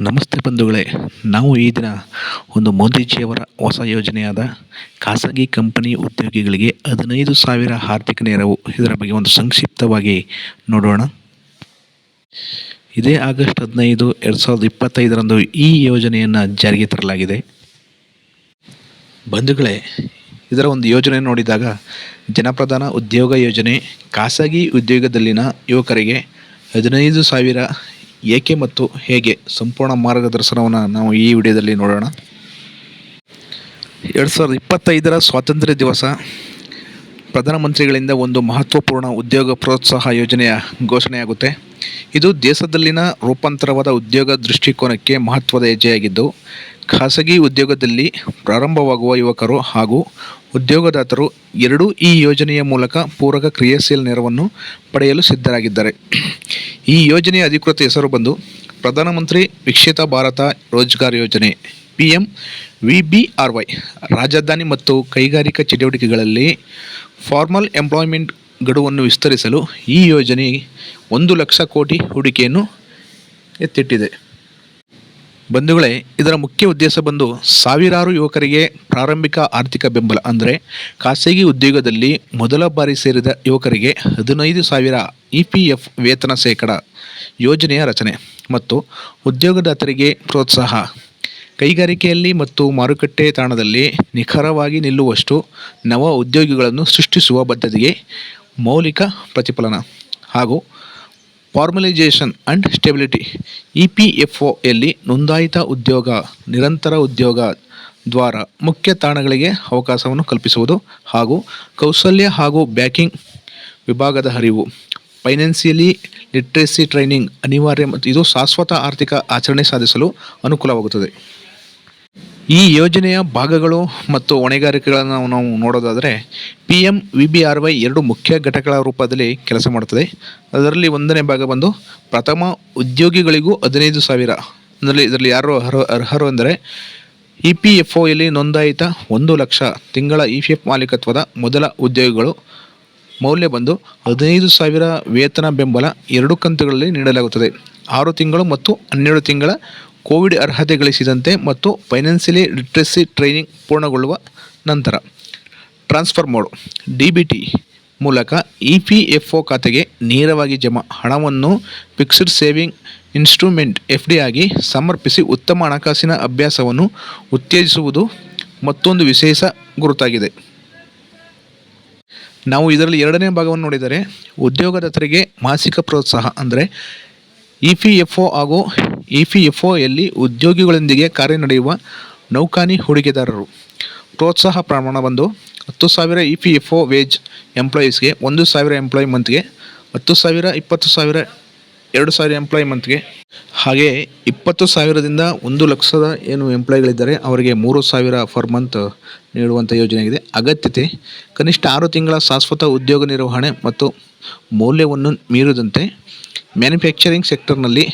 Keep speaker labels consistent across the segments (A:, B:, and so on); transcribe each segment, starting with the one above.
A: ನಮಸ್ತೆ ಬಂಧುಗಳೇ. ನಾವು ಈ ದಿನ ಒಂದು ಮೋದಿಜಿಯವರ ಹೊಸ ಯೋಜನೆಯಾದ ಖಾಸಗಿ ಕಂಪನಿ ಉದ್ಯೋಗಿಗಳಿಗೆ ಹದಿನೈದು ಸಾವಿರ ಆರ್ಥಿಕ ನೆರವು. ಇದರ ಬಗ್ಗೆ ಒಂದು ಸಂಕ್ಷಿಪ್ತವಾಗಿ ನೋಡೋಣ. ಇದೇ ಆಗಸ್ಟ್ ಹದಿನೈದು, ಎರಡು ಸಾವಿರದ ಇಪ್ಪತ್ತೈದರಂದು ಈ ಯೋಜನೆಯನ್ನು ಜಾರಿಗೆ ತರಲಾಗಿದೆ. ಬಂಧುಗಳೇ, ಇದರ ಒಂದು ಯೋಜನೆ ನೋಡಿದಾಗ ಜನಪ್ರಧಾನ ಉದ್ಯೋಗ ಯೋಜನೆ ಖಾಸಗಿ ಉದ್ಯೋಗದಲ್ಲಿನ ಯುವಕರಿಗೆ ಹದಿನೈದು ಸಾವಿರ ಏಕೆ ಮತ್ತು ಹೇಗೆ ಸಂಪೂರ್ಣ ಮಾರ್ಗದರ್ಶನವನ್ನು ನಾವು ಈ ವಿಡಿಯೋದಲ್ಲಿ ನೋಡೋಣ? ಎರಡು ಸಾವಿರದ ಇಪ್ಪತ್ತೈದರ ಸ್ವಾತಂತ್ರ್ಯ ದಿವಸ ಪ್ರಧಾನಮಂತ್ರಿಗಳಿಂದ ಒಂದು ಮಹತ್ವಪೂರ್ಣ ಉದ್ಯೋಗ ಪ್ರೋತ್ಸಾಹ ಯೋಜನೆಯ ಘೋಷಣೆಯಾಗುತ್ತೆ. ಇದು ದೇಶದಲ್ಲಿನ ರೂಪಾಂತರವಾದ ಉದ್ಯೋಗ ದೃಷ್ಟಿಕೋನಕ್ಕೆ ಮಹತ್ವದ ಹೆಜ್ಜೆಯಾಗಿದ್ದು, ಖಾಸಗಿ ಉದ್ಯೋಗದಲ್ಲಿ ಪ್ರಾರಂಭವಾಗುವ ಯುವಕರು ಹಾಗೂ ಉದ್ಯೋಗದಾತರು ಎರಡೂ ಈ ಯೋಜನೆಯ ಮೂಲಕ ಪೂರಕ ಕ್ರಿಯಾಶೀಲ ನೆರವನ್ನು ಪಡೆಯಲು ಸಿದ್ಧರಾಗಿದ್ದಾರೆ. ಈ ಯೋಜನೆಯ ಅಧಿಕೃತ ಹೆಸರು ಬಂದು ಪ್ರಧಾನಮಂತ್ರಿ ವಿಕ್ಷೇತ ಭಾರತ ರೋಜ್ಗಾರ್ ಯೋಜನೆ P M V B R Y ರಾಜಧಾನಿ ಮತ್ತು ಕೈಗಾರಿಕಾ ಚಟುವಟಿಕೆಗಳಲ್ಲಿ ಫಾರ್ಮಲ್ ಎಂಪ್ಲಾಯ್ಮೆಂಟ್ ಗಡುವನ್ನು ವಿಸ್ತರಿಸಲು ಈ ಯೋಜನೆ ಒಂದು ಲಕ್ಷ ಕೋಟಿ ಹೂಡಿಕೆಯನ್ನು ಎತ್ತಿಟ್ಟಿದೆ. ಬಂಧುಗಳೇ, ಇದರ ಮುಖ್ಯ ಉದ್ದೇಶ ಬಂದು ಸಾವಿರಾರು ಯುವಕರಿಗೆ ಪ್ರಾರಂಭಿಕ ಆರ್ಥಿಕ ಬೆಂಬಲ ಅಂದರೆ ಖಾಸಗಿ ಉದ್ಯೋಗದಲ್ಲಿ ಮೊದಲ ಬಾರಿ ಸೇರಿದ ಯುವಕರಿಗೆ ಹದಿನೈದು ಸಾವಿರ ಇ ಪಿ ಎಫ್ ವೇತನ ಶೇಕಡ ಯೋಜನೆಯ ರಚನೆ ಮತ್ತು ಉದ್ಯೋಗದಾತರಿಗೆ ಪ್ರೋತ್ಸಾಹ. ಕೈಗಾರಿಕೆಯಲ್ಲಿ ಮತ್ತು ಮಾರುಕಟ್ಟೆ ತಾಣದಲ್ಲಿ ನಿಖರವಾಗಿ ನಿಲ್ಲುವಷ್ಟು ನವ ಉದ್ಯೋಗಿಗಳನ್ನು ಸೃಷ್ಟಿಸುವ ಬದ್ಧತೆಗೆ ಮೌಲಿಕ ಪ್ರತಿಫಲನ ಹಾಗೂ formalisation and stability E P F ಒಯಲ್ಲಿ ನೋಂದಾಯಿತ ಉದ್ಯೋಗ, ನಿರಂತರ ಉದ್ಯೋಗ ದ್ವಾರ ಮುಖ್ಯ ತಾಣಗಳಿಗೆ ಅವಕಾಶವನ್ನು ಕಲ್ಪಿಸುವುದು ಹಾಗೂ ಕೌಶಲ್ಯ ಹಾಗೂ ಬ್ಯಾಕಿಂಗ್ ವಿಭಾಗದ ಹರಿವು. ಫೈನಾನ್ಸಿಯಲಿ ಲಿಟ್ರೆಸಿ ಟ್ರೈನಿಂಗ್ ಅನಿವಾರ್ಯ ಮತ್ತು ಇದು ಶಾಶ್ವತ ಆರ್ಥಿಕ ಆಚರಣೆ ಸಾಧಿಸಲು ಅನುಕೂಲವಾಗುತ್ತದೆ. ಈ ಯೋಜನೆಯ ಭಾಗಗಳು ಮತ್ತು ಹೊಣೆಗಾರಿಕೆಗಳನ್ನು ನಾವು ನೋಡೋದಾದರೆ P M V B R Y ಎರಡು ಮುಖ್ಯ ಘಟಕಗಳ ರೂಪದಲ್ಲಿ ಕೆಲಸ ಮಾಡುತ್ತದೆ. ಅದರಲ್ಲಿ ಒಂದನೇ ಭಾಗ ಬಂದು ಪ್ರಥಮ ಉದ್ಯೋಗಿಗಳಿಗೂ ಹದಿನೈದು ಸಾವಿರ. ಅದರಲ್ಲಿ ಇದರಲ್ಲಿ ಯಾರು ಅರ್ಹ ಅರ್ಹರು ಅಂದರೆ ಇ ಪಿ ಎಫ್ ಒಯಲ್ಲಿ ನೋಂದಾಯಿತ ಒಂದು ಲಕ್ಷ ತಿಂಗಳ ಇ ಪಿ ಎಫ್ ಮಾಲೀಕತ್ವದ ಮೊದಲ ಉದ್ಯೋಗಿಗಳು. ಮೌಲ್ಯ ಬಂದು ಹದಿನೈದು ಸಾವಿರ ವೇತನ ಬೆಂಬಲ ಎರಡು ಕಂತುಗಳಲ್ಲಿ ನೀಡಲಾಗುತ್ತದೆ. ಆರು ತಿಂಗಳು ಮತ್ತು ಹನ್ನೆರಡು ತಿಂಗಳ ಕೋವಿಡ್ ಅರ್ಹತೆ ಗಳಿಸಿದಂತೆ ಮತ್ತು ಫೈನಾನ್ಸಿಯಲಿ ಲಿಟ್ರಸಿ ಟ್ರೈನಿಂಗ್ ಪೂರ್ಣಗೊಳ್ಳುವ ನಂತರ transfer mode, D B T ಮೂಲಕ ಇ ಪಿ ಎಫ್ ಒ ಖಾತೆಗೆ ನೇರವಾಗಿ ಜಮಾ ಹಣವನ್ನು fixed saving instrument F D ಆಗಿ ಸಮರ್ಪಿಸಿ ಉತ್ತಮ ಹಣಕಾಸಿನ ಅಭ್ಯಾಸವನ್ನು ಉತ್ತೇಜಿಸುವುದು ಮತ್ತೊಂದು ವಿಶೇಷ ಗುರುತಾಗಿದೆ. ನಾವು ಇದರಲ್ಲಿ ಎರಡನೇ ಭಾಗವನ್ನು ನೋಡಿದರೆ ಉದ್ಯೋಗದಾತರಿಗೆ ಮಾಸಿಕ ಪ್ರೋತ್ಸಾಹ ಅಂದರೆ ಇ ಪಿ ಎಫ್ ಒ ಹಾಗೂ ಇ ಪಿ ಎಫ್ ಒಯಲ್ಲಿ ಉದ್ಯೋಗಿಗಳೊಂದಿಗೆ ಕಾರ್ಯನಡೆಯುವ ನೌಕಾನಿ ಹೂಡಿಕೆದಾರರು. ಪ್ರೋತ್ಸಾಹ ಪ್ರಮಾಣ ಬಂದು ಹತ್ತು ಸಾವಿರ E P F O wage ಎಂಪ್ಲಾಯೀಸ್ಗೆ ಒಂದು ಸಾವಿರ ಎಂಪ್ಲಾಯ್ ಮಂತ್ಗೆ ಹತ್ತು ಸಾವಿರ, ಇಪ್ಪತ್ತು ಸಾವಿರ, ಎರಡು ಸಾವಿರ ಎಂಪ್ಲಾಯ್ ಮಂತ್ಗೆ ಹಾಗೆ ಇಪ್ಪತ್ತು ಸಾವಿರದಿಂದ ಒಂದು ಲಕ್ಷದ ಏನು ಎಂಪ್ಲಾಯ್ಗಳಿದ್ದಾರೆ ಅವರಿಗೆ ಮೂರು ಸಾವಿರ ಫರ್ ಮಂತ್ ನೀಡುವಂಥ ಯೋಜನೆಯಾಗಿದೆ ಅಗತ್ಯತೆ, ಕನಿಷ್ಠ ಆರು ತಿಂಗಳ ಶಾಶ್ವತ ಉದ್ಯೋಗ ನಿರ್ವಹಣೆ ಮತ್ತು ಮೌಲ್ಯವನ್ನು ಮೀರಿದಂತೆ ಮ್ಯಾನುಫ್ಯಾಕ್ಚರಿಂಗ್ ಸೆಕ್ಟರ್ನಲ್ಲಿ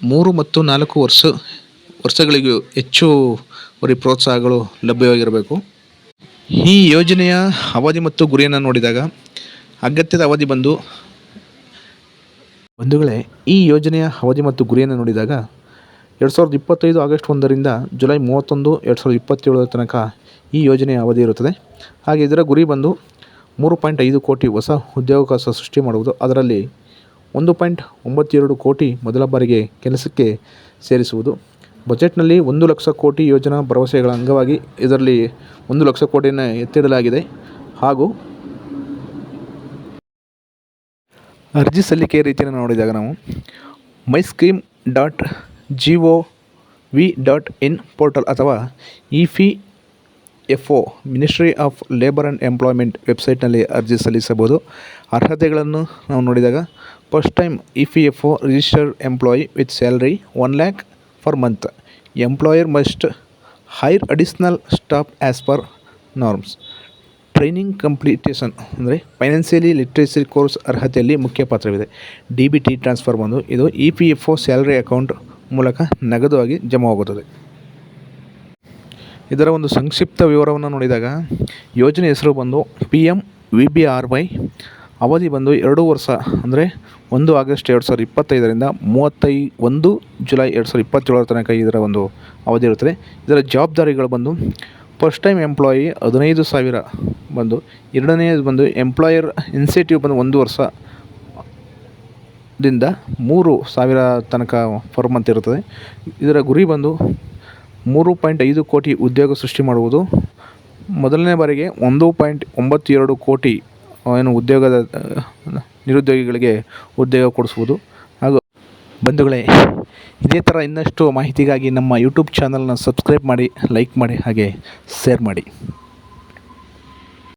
A: ಮೂರು ಮತ್ತು ನಾಲ್ಕು ವರ್ಷ, ವರ್ಷಗಳಿಗೂ ಹೆಚ್ಚುವರಿ ಪ್ರೋತ್ಸಾಹಗಳು ಲಭ್ಯವಾಗಿರಬೇಕು. ಈ ಯೋಜನೆಯ ಅವಧಿ ಮತ್ತು ಗುರಿಯನ್ನು ನೋಡಿದಾಗ ಅಗತ್ಯದ ಅವಧಿ ಬಂದು, ಬಂಧುಗಳೇ, ಈ ಯೋಜನೆಯ ಅವಧಿ ಮತ್ತು ಗುರಿಯನ್ನು ನೋಡಿದಾಗ ಎರಡು ಸಾವಿರದ ಇಪ್ಪತ್ತೈದು ಆಗಸ್ಟ್ ಒಂದರಿಂದ ಜುಲೈ ಮೂವತ್ತೊಂದು ಎರಡು ಸಾವಿರದ ಇಪ್ಪತ್ತೇಳರ ತನಕ ಈ ಯೋಜನೆಯ ಅವಧಿ ಇರುತ್ತದೆ. ಹಾಗೆ ಇದರ ಗುರಿ ಬಂದು ಮೂರು ಪಾಯಿಂಟ್ ಐದು ಕೋಟಿ ಹೊಸ ಉದ್ಯೋಗಾವಕಾಶ ಸೃಷ್ಟಿ ಮಾಡುವುದು. ಅದರಲ್ಲಿ ಒಂದು ಪಾಯಿಂಟ್ ಒಂಬತ್ತು ಎರಡು ಕೋಟಿ ಮೊದಲ ಬಾರಿಗೆ ಕೆಲಸಕ್ಕೆ ಸೇರಿಸುವುದು. ಬಜೆಟ್ನಲ್ಲಿ ಒಂದು ಲಕ್ಷ ಕೋಟಿ ಯೋಜನಾ ಭರವಸೆಗಳ ಅಂಗವಾಗಿ ಇದರಲ್ಲಿ ಒಂದು ಲಕ್ಷ ಕೋಟಿಯನ್ನು ಎತ್ತಿಡಲಾಗಿದೆ. ಹಾಗೂ ಅರ್ಜಿ ಸಲ್ಲಿಕೆ ರೀತಿಯನ್ನು ನೋಡಿದಾಗ ನಾವು myscheme dot G O V dot in portal ಅಥವಾ E P F O ministry of labour and employment ವೆಬ್ಸೈಟ್ನಲ್ಲಿ ಅರ್ಜಿ ಸಲ್ಲಿಸಬಹುದು. ಅರ್ಹತೆಗಳನ್ನು ನಾವು ನೋಡಿದಾಗ first time E P F O registered employee with salary one lakh per month employer must hire additional staff as per norms training completion ಅಂದರೆ financially literacy course ಅರ್ಹತೆಯಲ್ಲಿ ಮುಖ್ಯ ಪಾತ್ರವಿದೆ. ಡಿ ಬಿ ಟಿ ಟ್ರಾನ್ಸ್ಫರ್ ಬಂದು ಇದು E P F O salary account ಮೂಲಕ ನಗದು ಆಗಿ ಜಮಾವಾಗುತ್ತದೆ ಇದರ ಒಂದು ಸಂಕ್ಷಿಪ್ತ ವಿವರವನ್ನು ನೋಡಿದಾಗ ಯೋಜನೆ ಹೆಸರು ಬಂದು P M V B R Y ಅವಧಿ ಬಂದು ಎರಡು ವರ್ಷ ಅಂದರೆ ಒಂದು ಆಗಸ್ಟ್ ಎರಡು ಸಾವಿರದ ಇಪ್ಪತ್ತೈದರಿಂದ ಮೂವತ್ತೈ ಒಂದು ಜುಲೈ ಎರಡು ಸಾವಿರದ ಇಪ್ಪತ್ತೇಳರ ತನಕ ಇದರ ಒಂದು ಅವಧಿ ಇರುತ್ತದೆ. ಇದರ ಜವಾಬ್ದಾರಿಗಳು ಬಂದು ಫಸ್ಟ್ ಟೈಮ್ ಎಂಪ್ಲಾಯಿ ಹದಿನೈದು ಸಾವಿರ ಬಂದು ಎರಡನೇದು ಬಂದು ಎಂಪ್ಲಾಯರ್ ಇನ್ಸೆಂಟಿವ್ ಬಂದು ಒಂದು ವರ್ಷ ದಿಂದ ಮೂರು ಸಾವಿರ ತನಕ ಪರ್ ಮಂತ್ ಇರುತ್ತದೆ. ಇದರ ಗುರಿ ಬಂದು ಮೂರು ಪಾಯಿಂಟ್ ಐದು ಕೋಟಿ ಉದ್ಯೋಗ ಸೃಷ್ಟಿ ಮಾಡುವುದು. ಮೊದಲನೇ ಬಾರಿಗೆ ಒಂದು ಪಾಯಿಂಟ್ ಒಂಬತ್ತು ಎರಡು ಕೋಟಿ ಏನು ಉದ್ಯೋಗದ ನಿರುದ್ಯೋಗಿಗಳಿಗೆ ಉದ್ಯೋಗ ಕೊಡಿಸುವುದು. ಹಾಗೂ ಬಂಧುಗಳೇ, ಇದೇ ಥರ ಇನ್ನಷ್ಟು ಮಾಹಿತಿಗಾಗಿ ನಮ್ಮ ಯೂಟ್ಯೂಬ್ ಚಾನಲ್ನ ಸಬ್ಸ್ಕ್ರೈಬ್ ಮಾಡಿ ಲೈಕ್ ಮಾಡಿ, ಹಾಗೆ ಶೇರ್ ಮಾಡಿ.